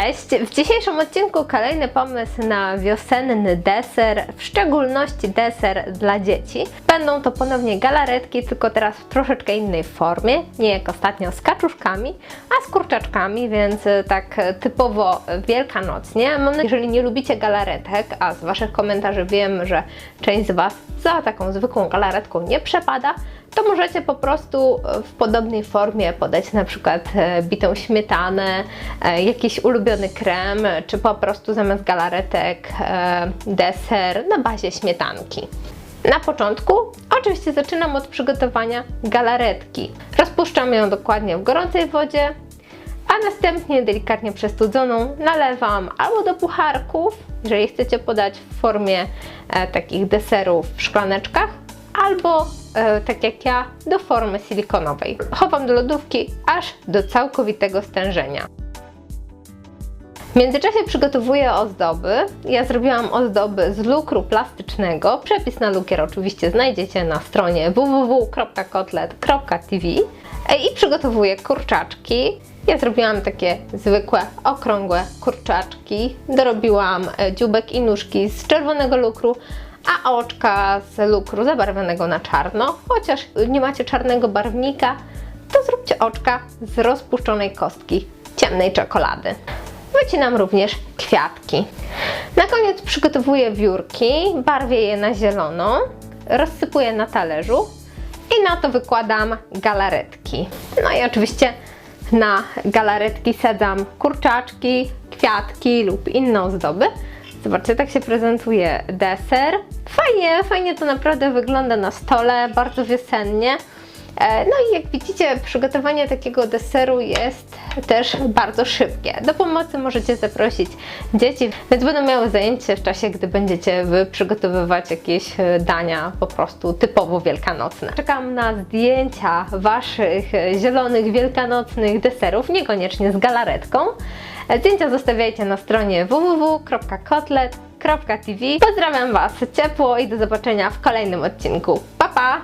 Cześć! W dzisiejszym odcinku kolejny pomysł na wiosenny deser, w szczególności deser dla dzieci. Będą to ponownie galaretki, tylko teraz w troszeczkę innej formie, nie jak ostatnio z kaczuszkami, z kurczaczkami, więc e, tak e, typowo wielkanocnie. Jeżeli nie lubicie galaretek, a z Waszych komentarzy wiem, że część z Was za taką zwykłą galaretką nie przepada, to możecie po prostu w podobnej formie podać na przykład e, bitą śmietanę, e, jakiś ulubiony krem, czy po prostu zamiast galaretek e, deser na bazie śmietanki. Na początku oczywiście zaczynam od przygotowania galaretki. Rozpuszczam ją dokładnie w gorącej wodzie, a następnie delikatnie przestudzoną nalewam albo do pucharków, jeżeli chcecie podać w formie e, takich deserów w szklaneczkach, albo e, tak jak ja, do formy silikonowej. Chowam do lodówki aż do całkowitego stężenia. Międzyczasie przygotowuję ozdoby. Ja zrobiłam ozdoby z lukru plastycznego. Przepis na lukier oczywiście znajdziecie na stronie www.kotlet.tv E, i przygotowuję kurczaczki. Ja zrobiłam takie zwykłe, okrągłe kurczaczki. Dorobiłam e, dzióbek i nóżki z czerwonego lukru, a oczka z lukru zabarwionego na czarno. Chociaż nie macie czarnego barwnika, to zróbcie oczka z rozpuszczonej kostki ciemnej czekolady. Wycinam również kwiatki. Na koniec przygotowuję wiórki, barwię je na zielono, rozsypuję na talerzu i na to wykładam galaretki. No i oczywiście na galaretki sadzam kurczaczki, kwiatki lub inne ozdoby. Zobaczcie, tak się prezentuje deser. Fajnie, fajnie to naprawdę wygląda na stole, bardzo wiosennie. E, No i jak widzicie, przygotowanie takiego deseru jest też bardzo szybkie. Do pomocy możecie zaprosić dzieci, więc będą miały zajęcie w czasie, gdy będziecie wy przygotowywać jakieś e, dania po prostu typowo wielkanocne. Czekam na zdjęcia Waszych e, zielonych wielkanocnych deserów, niekoniecznie z galaretką. E, Zdjęcia zostawiajcie na stronie www.kotlet.tv. Pozdrawiam Was ciepło i do zobaczenia w kolejnym odcinku. Pa pa!